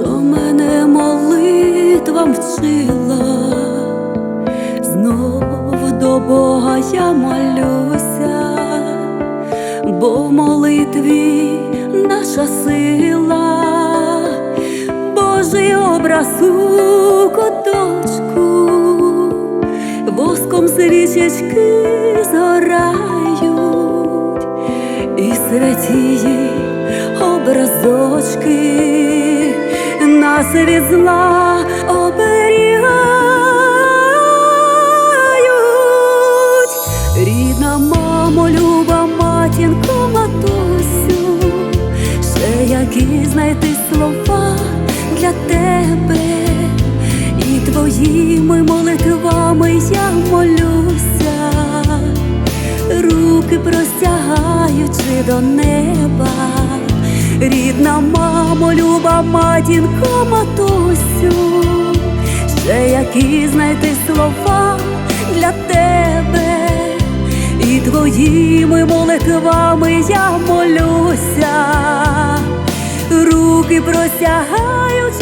що мене молитвам вчила, знов до Бога я молюся, бо в молитві наша сила, Божий образ у куточку, воском свічечки згорають, і святії нас від зла оберігають. Рідна мамо, люба матінко, матусю, ще які знайти слова для тебе, і твоїми молитвами я молюся, руки простягаючи до неба. Рідна мамо, люба матінко, матусю, ще які знайти слова для тебе, і твоїми молитвами я молюся, руки простягаю